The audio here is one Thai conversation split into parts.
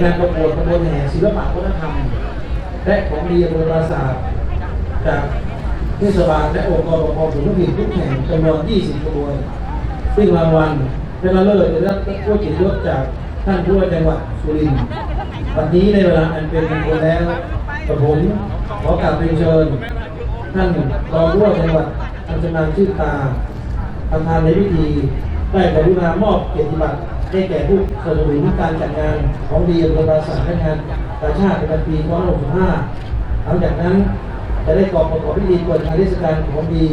งานประกวดขบวนแห่ศิลปะวัฒนธรรม และของดีอำเภอปราสาทจากเทศบาลและองค์กรปกครองส่วนท้องถิ่นทุกแห่งจำนวน 20 ขบวน ซึ่งรางวัลชนะเลิศได้รับผู้เกียรติยศจากท่านผู้ว่าจังหวัดสุรินทร์วันนี้ในเวลาอันเป็นมงคลแล้วกระผมขอกราบเรียนเชิญ ท่านรองผู้ว่าจังหวัดอัญชนานชื่อตาประธานในพิธีได้กรุณามอบเกียรติบัตร ให้แก่ผู้สนับสนุนการจัดงานของดีอำเภอปราสาทและงานกาชาติประจำปี2565หลังจากนั้นจะได้กอบประกอบพิธีเปิดงานเทศกาลของดี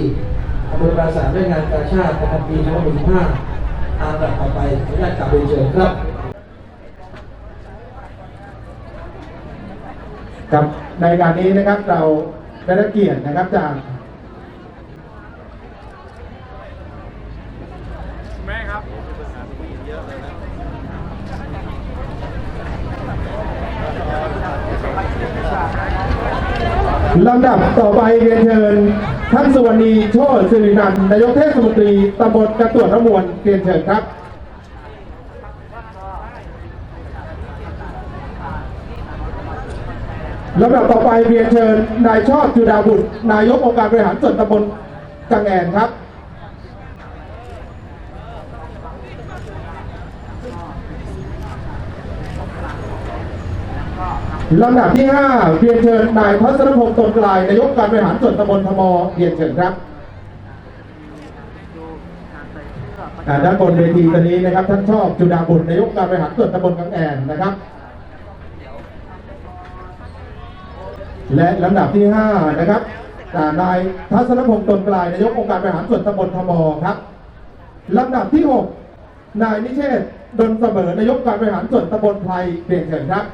อำเภอปราสาทและงานกาชาติประจำปี2565ตามลำดับต่อไปขออนุญาตกลับเรียนเชิญครับครับในการนี้นะครับเราได้รับเกียรตินะครับจาก แม่ครับ ลำดับต่อไปเรียนเชิญท่านสุวรรณีโชติสิรินันนายกเทศมนตรีตำบลกระตรวจระมวลเรียนเชิญครับลำดับต่อไปเรียนเชิญนายชอบจุดาบุตรนายกองค์การบริหารส่วนตำบลกังแอนครับ ลำดับที่ 5เรียนเชิญนายพัฒนพงศ์ตนกลายนายกการบริหารส่วนตำบลพมเรียนเชิญครับด้านบนเวทีตอนนี้นะครับท่านชอบจุดาบุตรนายกการบริหารส่วนตำบลกังแอนนะครับ และลำดับที่ 5 นะครับนายทัศนพงศ์ตนกลายนายกองค์การบริหารส่วนตำบลพมครับลำดับที่ 6 นายนิเชษดนเสมอนายกการบริหารส่วนตำบลไพรเรียนเชิญครับ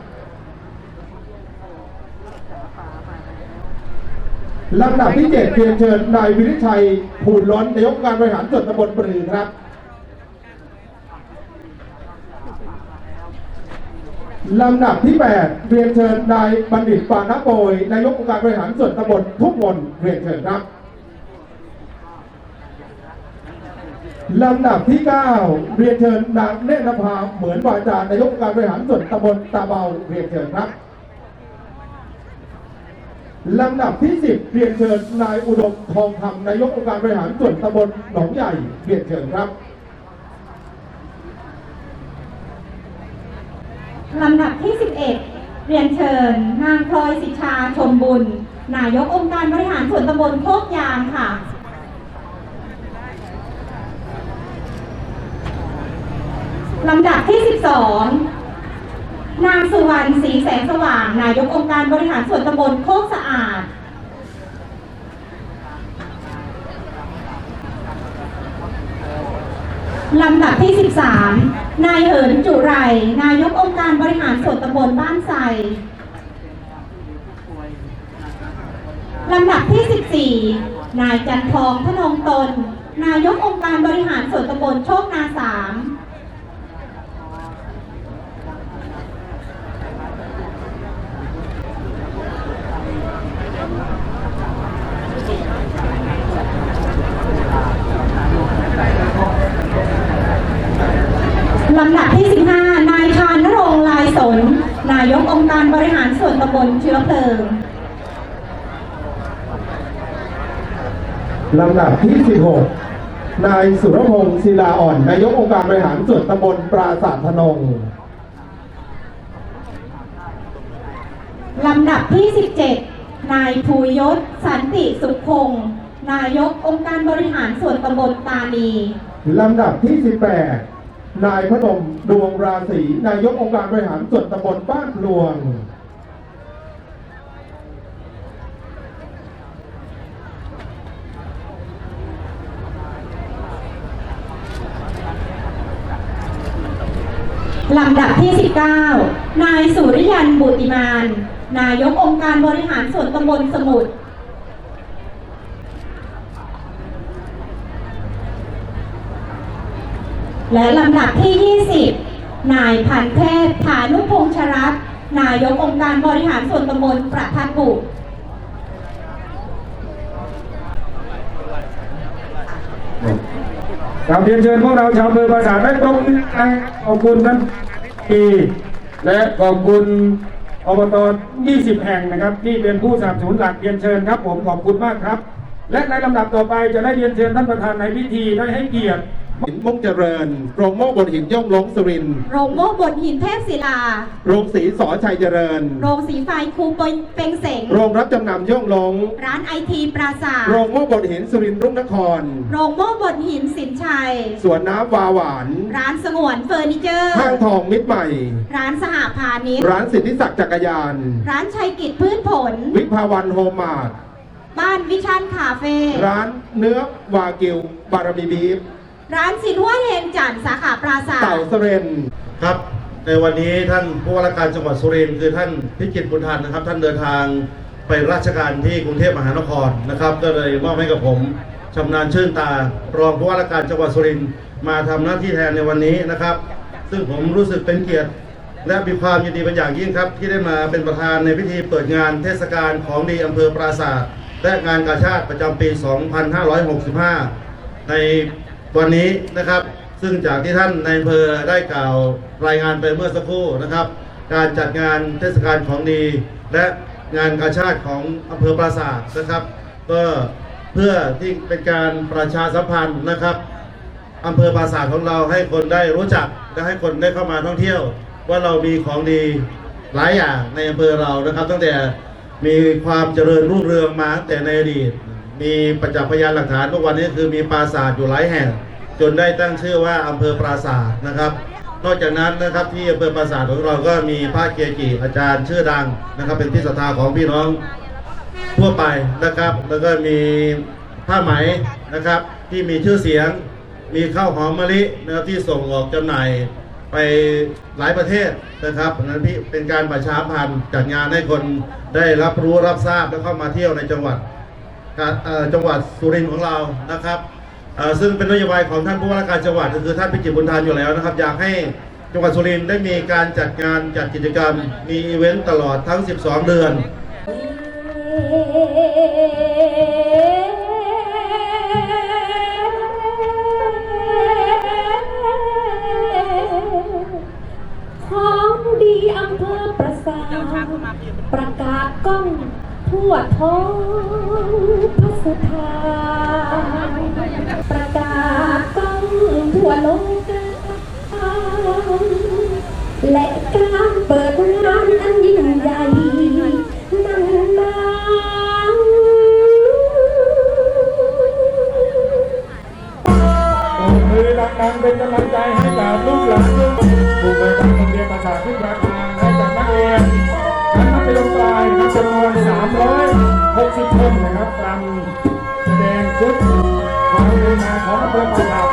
ลำดับที่7เรียนเชิญนายวิริชัยภูลล้นนายกการบริหารส่วนตำบลปรือครับ ลำดับที่8เรียนเชิญนายบัณฑิตปานโปยนายกองค์การบริหารส่วนตำบลทุกมนเรียนเชิญครับ ลำดับที่9เรียนเชิญนางเนตรนภาเหมือนวาจานายกองค์การบริหารส่วนตำบลตาเบาเรียนเชิญครับ ลำดับที่ 10เรียนเชิญนายอุดมทองคำนายกองค์การบริหารส่วนตำบลหนองใหญ่เรียนเชิญครับลำดับที่ 11 เรียนเชิญ นางพลอยสิชาชมบุญ นายกองค์การบริหารส่วนตำบลโคกยางค่ะลำดับที่ 12 นางสุวรรณศรีแสงสว่าง นายกองค์การบริหารส่วนตำบลโคกสะอาด ลำดับที่ 13 นายเหินจุไร นายกองค์การบริหารส่วนตำบลบ้านไทรลำดับที่ 14 นายจันทองพนงตน นายกองค์การบริหารส่วนตำบลโชคนาสาม ลำดับที่ 15 นายชานนรงค์ลายสน นายกองค์การบริหารส่วนตำบลเชื้อเพลิง ลำดับที่ 16 นายสุรพงศ์ศิลาอ่อน นายกองค์การบริหารส่วนตำบลปราสาทธนงลำดับที่ 17 นายภูยศสันติสุขพงศ์นายกองค์การบริหารส่วนตำบลตานีลำดับที่ 18 นายพนมดวงราศีนายกองค์การบริหารส่วนตำบลบ้านพลวง ลำดับที่ 19 นายสุริยันบุติมาน นายกองค์การบริหารส่วนตำบลสมุทรและลำดับที่ 20 นายพันเทพฐานุพงษ์ชรัตนายกองค์การบริหารส่วนตำบลประทัดบุตร กราบเรียนเชิญพวกเราชาวอำเภอปราสาทได้ตรงนี้ขอบคุณท่านที่และขอบคุณอบต 20 แห่งนะครับที่เป็นผู้สนับสนุนหลักเรียนเชิญครับ ผมขอบคุณมากครับ และในลำดับต่อไปจะได้เรียนเชิญท่านประธานในพิธีได้ให้เกียรติ หินมุ่งเจริญ โรงโม่บนหินย่องลงสุรินทร์โรงโม่บนหินเทพศิลา โรงสีสอชัยเจริญ โรงสีไฟครูเปงเสง โรงรับจำนำย่องลงร้านไอทีปราสาท โรงโม่บนหินสุรินทร์รุ่งนคร โรงโม่บนหินสินชัย สวนน้ำวาหวาน ร้านสงวนเฟอร์นิเจอร์ห้างทองมิตรใหม่ ร้านสหพาณิชย์ ร้านสิทธิศักดิ์จักรยาน ร้านชัยกิจพืชผล วิภาวันโฮมมาร์ทบ้านวิชันคาเฟ่ ร้านเนื้อวากิวบารมีบีฟ ร้านสินห้วยเฮงจันทร์สาขาปราสาท เต่าสเรนครับ ในวันนี้ท่านผู้ว่าราชการจังหวัดสุรินทร์คือท่านพิจิตรบุญทันนะครับ ท่านเดินทางไปราชการที่กรุงเทพมหานครนะครับ ก็เลยมอบให้กับผมชำนาญชื่นตารองผู้ว่าราชการจังหวัดสุรินทร์มาทำหน้าที่แทนในวันนี้นะครับ ซึ่งผมรู้สึกเป็นเกียรติ และมีความยินดีเป็นอย่างยิ่งครับ ที่ได้มาเป็นประธานในพิธีเปิดงานเทศกาลของดีอำเภอปราสาทและงานกาชาติประจำปี 2565 ใน วันนี้นะครับ ซึ่งจากที่ท่านในายอำเภอได้กล่าวรายงานไปเมื่อสักครู่นะครับ การจัดงานเทศกาลของดี และงานกาชาติของอำเภอปราสาทนะครับก็เพื่อที่เป็นการประชาสัมพันธ์นะครับอำเภอปราสาทของเราให้คนได้รู้จักและให้คนได้เข้ามาท่องเที่ยว ว่าเรามีของดีหลายอย่างในอำเภอเรานะครับ ตั้งแต่มีความเจริญรุ่งเรืองมาตั้งแต่ในอดีต มีประจักษ์พยานหลักฐานทุกวันนี้คือมีปราสาทอยู่หลายแห่ง จนได้ตั้งชื่อว่าอำเภอปราสาทนะครับ นอกจากนั้นนะครับที่อำเภอปราสาทของเราก็มีพระเกจิอาจารย์ชื่อดังนะครับ เป็นที่ศรัทธาของพี่น้องทั่วไปนะครับ แล้วก็มีผ้าไหมนะครับที่มีชื่อเสียง มีข้าวหอมมะลินะครับที่ส่งออกจำหน่ายไปหลายประเทศนะครับนั้นพี่เป็นการประชาพันธ์จัดงานให้คนได้รับรู้รับทราบและเข้ามาเที่ยวในจังหวัด จังหวัดสุรินทร์ของเรานะครับซึ่งเป็นนโยบายของท่านผู้ว่าราชการจังหวัดก็คือท่านพิจิตรบุญทานอยู่แล้วนะครับ อยากให้จังหวัดสุรินทร์ได้มีการจัดงานจัดกิจกรรม มีอีเวนต์ตลอดทั้ง 12 เดือน ของดีอำเภอประสาทประกาศกล้อง ทั่วท้องพัสธาประกาศก้องทั่วโลกาและการเปิดงานอันยิ่งใหญ่นั้นนาโอ้มือดังๆเป็นกำลังใจให้กับลูกหลานผู้บริหารโรงเรียนภาษาที่ประธา ชั้นมัธยมปนะครับจำนวน360คนนะครับรำแสดงชุดความรีนมาของอำเภอปาส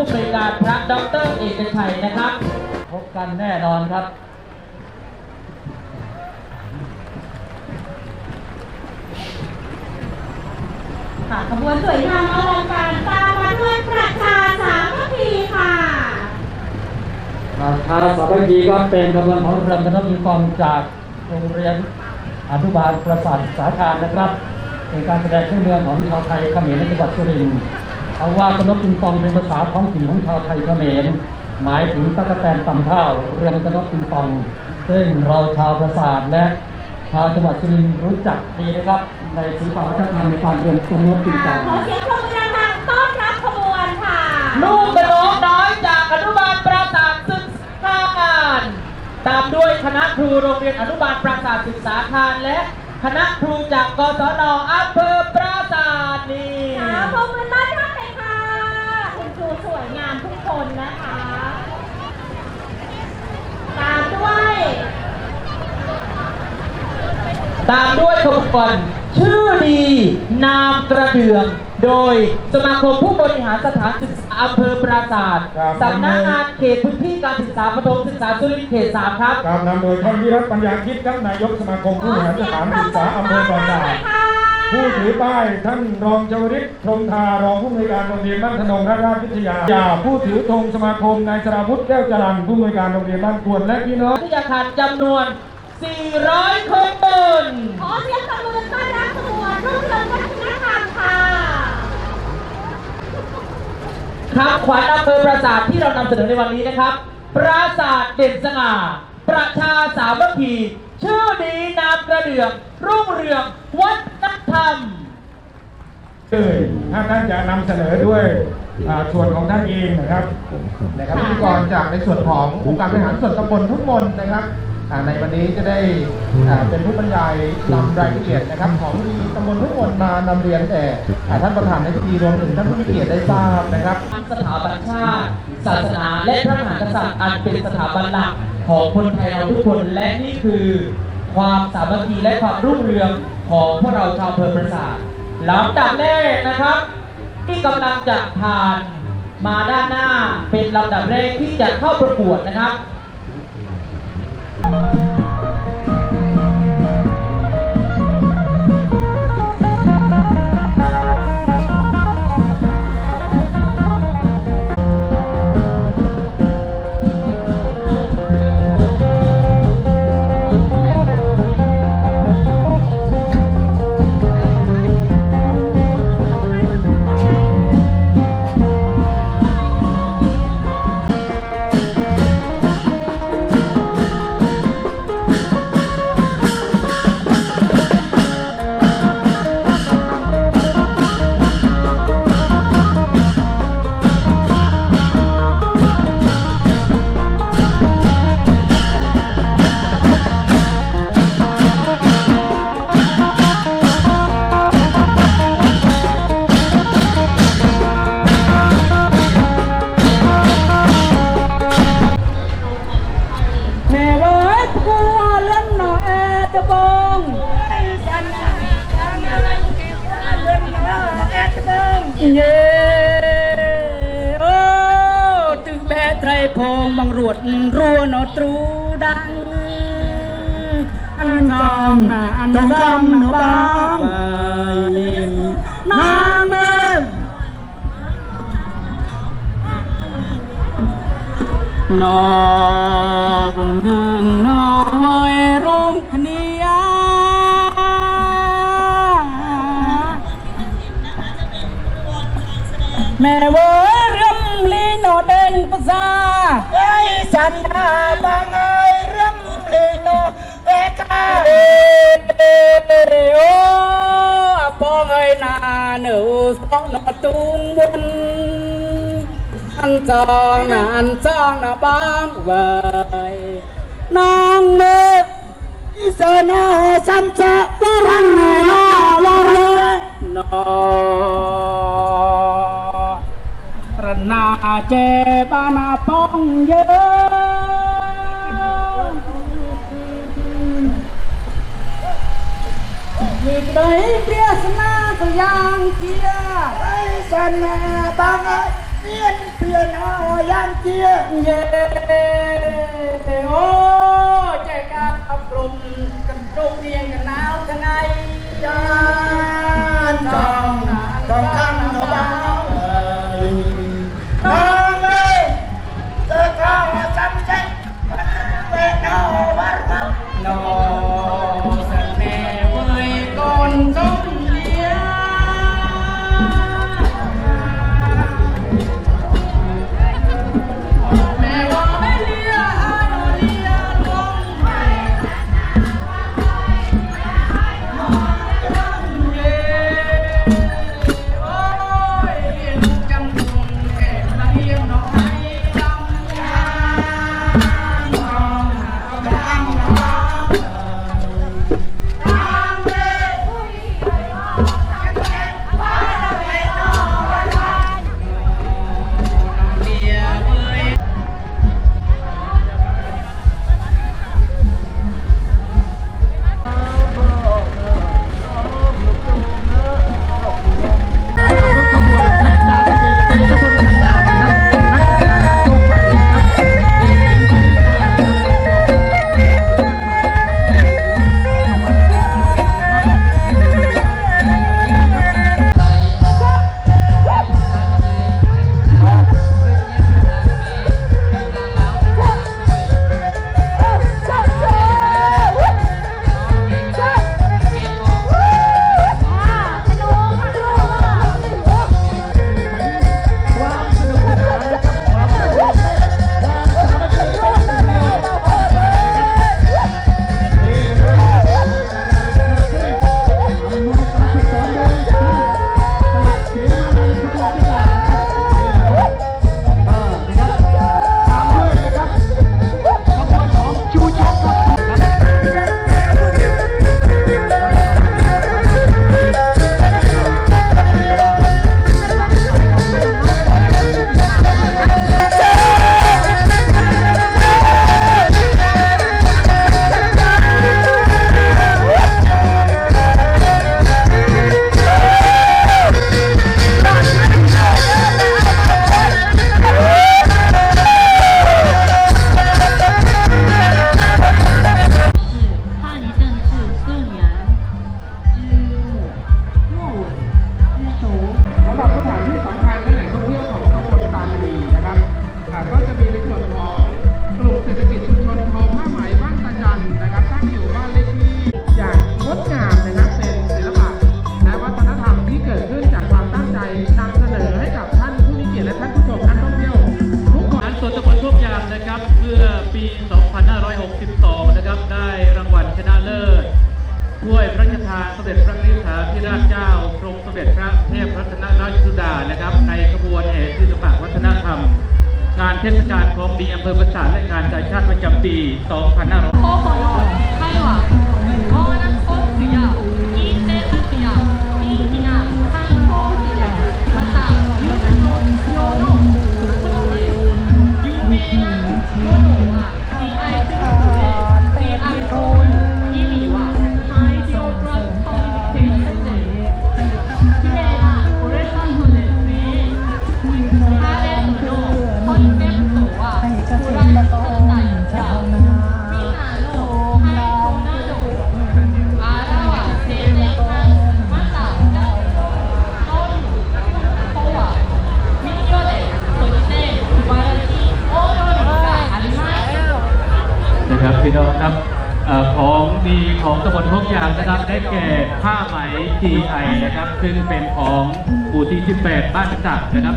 ดอกเตอรเอกชัยนะครับ พบกันแน่นอนครับค่ะขบวนสวยงามอลังการตามมาด้วยประชาสามัคคีค่ะราชาสามัคคีก็เป็นกำลังของเรือคณะมีกองจากโรงเรียนอนุบาลประสาทสาคารนะครับเป็นการแสดงเครื่องเรือของชาวไทยเขมรในจังหวัดสุรินทร์ เอาว่าขนมปิงปองเป็นภาษาท้องถิ่นของชาวไทยเขมรหมายถึงตะกแตนตำข้าว เรืองขนมปิงปอง ซึ่งเราชาวประสาทและชาวจังหวัดสุรินทร์รู้จักดีนะครับ ในศิลปวัฒนธรรมในการเรียนขนมปิงปค่ะองขอเสียงปรบมือดังๆต้อนรับขบวนค่ะลูกกระน้องน้อยจากอนุบาลปราสาทศึกษาการตามด้วยคณะครูโรงเรียนอนุบาลปราสาทศึกษาคารและคณะครูจากกศนอำเภอปราสาทนี่ค่ะปรบมือต้อนรับเลยค่ะคุณครู สวยงามทุกคนนะคะ ตามด้วย ตามด้วยขบวนชื่อดีนามกระเดืองโดยสมาคมผู้บริหารสถานศึกษาอำเภอปราสาทครับ สำนักงานเขตพื้นที่การศึกษาประถมศึกษาสุรินทร์เขตสามครับการนำโดยท่านวิรัตปัญญาคิดครับนายกสมาคมผู้บริหารสถานศึกษาอำเภอปราสาท ผู้ถือป้ายท่านรองเจาวริศพรหมทารองผู้อำนวยการโรงเรียนบ้านธนงราชราชวิทยาอย่าผู้ถือธงสมาคมนายสราวุฒิแก้วจรันผู้อำนวยการโรงเรียนบ้านกวนและพี่น้องวิทยาคารจำนวน 400 คนขอเสียงปรบมือต้อนรับขบวนรุ่งเรืองวัฒนธรรมค่ะครับขวัญอำเภอปราสาทที่เรานำเสนอในวันนี้นะครับ ปราสาทเด่นสง่า ประชาสามัคคี ชื่อดีนามกระเดื่องรุ่งเรืองวัฒนธรรมเลยถ้าท่านจะนำเสนอด้วยอ่าส่วนของท่านเองนะครับนะครับพิธีกรจากในส่วนขององค์การบริหารส่วนตำบลทุกมนนะครับอ่า ในวันนี้จะได้เป็นผู้บรรยายนำรายละเอียดนะครับ ของดีตำบลทุกมนมานำเรียนแต่ท่านประธานในพิธีรวมถึงท่านผู้มีเกียรติได้ทราบนะครับสถาบันชาติ ศาสนาและพระมหากษัตริย์อันเป็นสถาบันหลักของคนไทยเราทุกคนและนี่คือ ความสามัคคีและความรุ่งเรืองของพวกเราชาวอำเภอปราสาทลำดับแรกนะครับ ที่กำลังจะผ่านมาด้านหน้าเป็นลำดับแรกที่จะเข้าประกวดนะครับ เย่โอ้ตึกแบะไตรพงบังรวดรัวนอตรูดัง อันงามอันงามนบางนางเมนอกนอยร่ม แม่เวอรมลีนอเดนภาาไอ้สันทาบังไอรมลีโอเวกาเดโอปองไอนาเนูสองนตุงบุญอันจองนะอันจองนะบางเวยน้องเมฆอิสนาสันจะวรังเนลาลอเรนอ ណាចេបានបងយើងពីក្តីព្រះស្នាទៅយ៉ាងជាអីសនាបងមានព្រះណាយ៉ាងជាយេអូចេះការអប់រំកន្ទុកនាងកណៅថ្ងៃចានចង់ចង់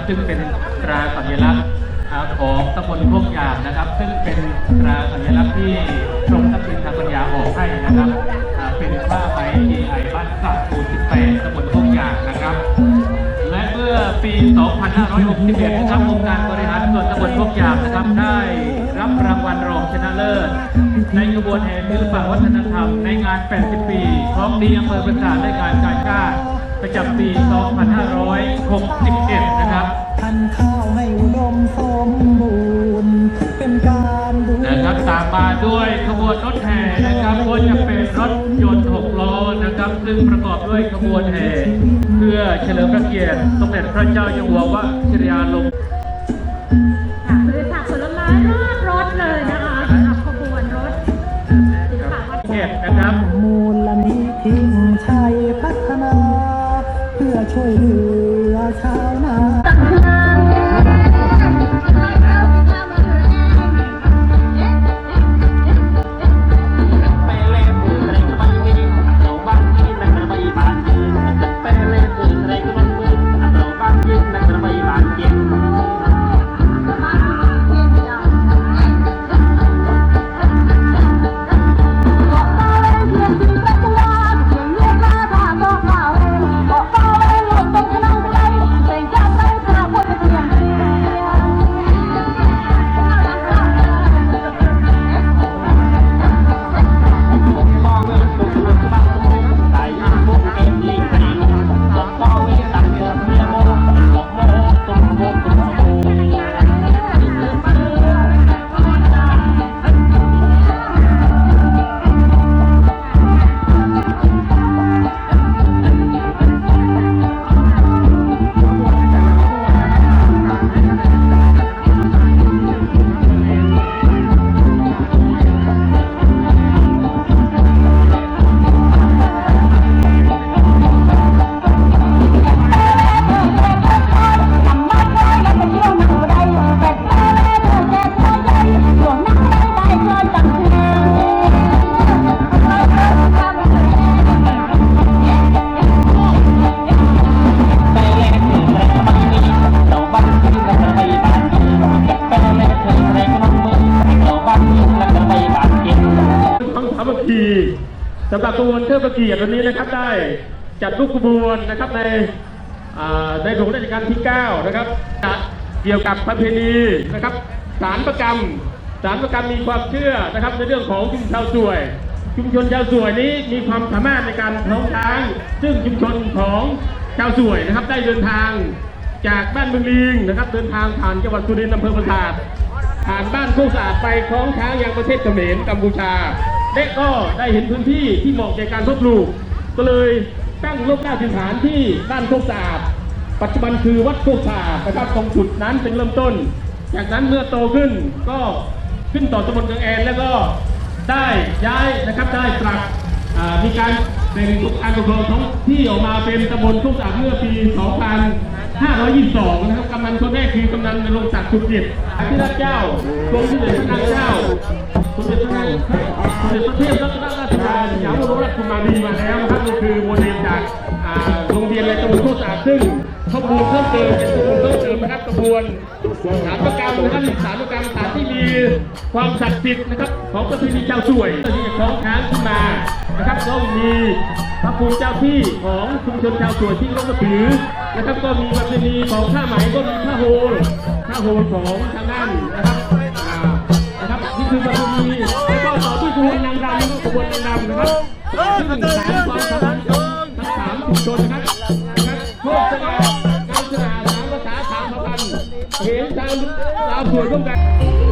ซึ่งเป็นตราสัญลักษณ์ของตำบลพกยางนะครับ ซึ่งเป็นตราสัญลักษณ์ที่กรมทรัพย์สินทางปัญญาออกให้นะครับเป็นผ้าไหม GI บ้านจักรหมู่18ตำบลพกยางนะครับ และเมื่อปี 2561นะครับองค์การบริหารส่วนตำบลพวกยามนะครับได้รับรางวัลรองชนะเลิศในกระบวนแห่ศิลปวัฒนธรรมในงาน 80 ปีของดีอำเภอประสาทและการกาชาติ ประจำปี 2561 นะครับทันข้าวให้อุดมสมบูรณ์เป็นการดูนะครับตามมาด้วยขบวนรถแห่นะครับก็จะเป็นรถยนต์หกล้อนะครับ ซึ่งประกอบด้วยขบวนแห่ เพื่อเฉลิมพระเกียรติสมเด็จพระเจ้าอยู่หัววชิรยาลง เสำหรับขบวนเทิดพระเกียรติวันนี้นะครับได้จัดรูปขบวนนะครับในในหลวงรัชกาลที่ 9 นะครับจะเกี่ยวกับประเพณีนะครับสารประกรรมสารประกรรมมีความเชื่อนะครับ ในเรื่องของชุมชนชาวสวย ชุมชนชาวสวยนี้มีความสามารถในการท้องช้าง ซึ่งชุมชนของชาวสวยนะครับได้เดินทางจากบ้านเมืองลิงนะครับ เดินทางผ่านจังหวัดสุรินทร์อำเภอปราสาทผ่านบ้านโคกสะอาดไปคล้องช้างยังประเทศเขมรกัมพูชา และก็ได้เห็นพื้นที่ที่เหมาะแก่การทบปลูก ก็เลยตั้งโรกราถิ่นฐานที่บ้านโคกสะอาด ปัจจุบันคือวัดโคกสะอาดนะครับตรงจุดนั้นเป็นเริ่มต้น จากนั้นเมื่อโตขึ้นก็ขึ้นต่อตำบลกังแอนแล้วก็ได้ย้ายนะครับได้ปรับอ่ามีการ แบ่งการปกครองท้องที่ออกมาเป็นตำบลโคกสาดเมื่อปี 2522 นะครับกำนันคนแรกคือกำนันนรงศักดิ์สุขจิตที่รัชเจ้ากรมที่เด็จพระนางเจ้าสมเด็จพระนางสมเด็จพระเทพรัตนราชสุดาสยามบรมราชกุมารีมาแล้วนะครับนี่คือโมเดลจากโรงเรียนในตำบลโคกสาดซึ่งข้อมูลเพิ่มเติมเป็นข้อมูลเพิ่มเติมนะครับกระบวนสารประกรรมนะครับสารประกรรมสารที่มีความศักดิ์สิทธิ์นะครับของประเพณีชาวสวยที่จะคล้องช้างขึ้นมา นะครับก็มีพระภูมิเจ้าที่ของชุมชนชาวสวยที่ร่วมมาถือนะครับก็มีประเพณีของผ้าไหมก็มีผ้าโฮลผ้าโฮลของทางด้านนะครับนะครับนี่คือประเพณีแล้วก็ต่อที่ขบวนนางรำขบวนนางรำนะครับซึ่งสามความสามารถทั้งสามชุมชนนะครับนะครับโคตรสง่างามสง่าสามภาษาสามพันเห็นชาวลาวสวยร่วมกัน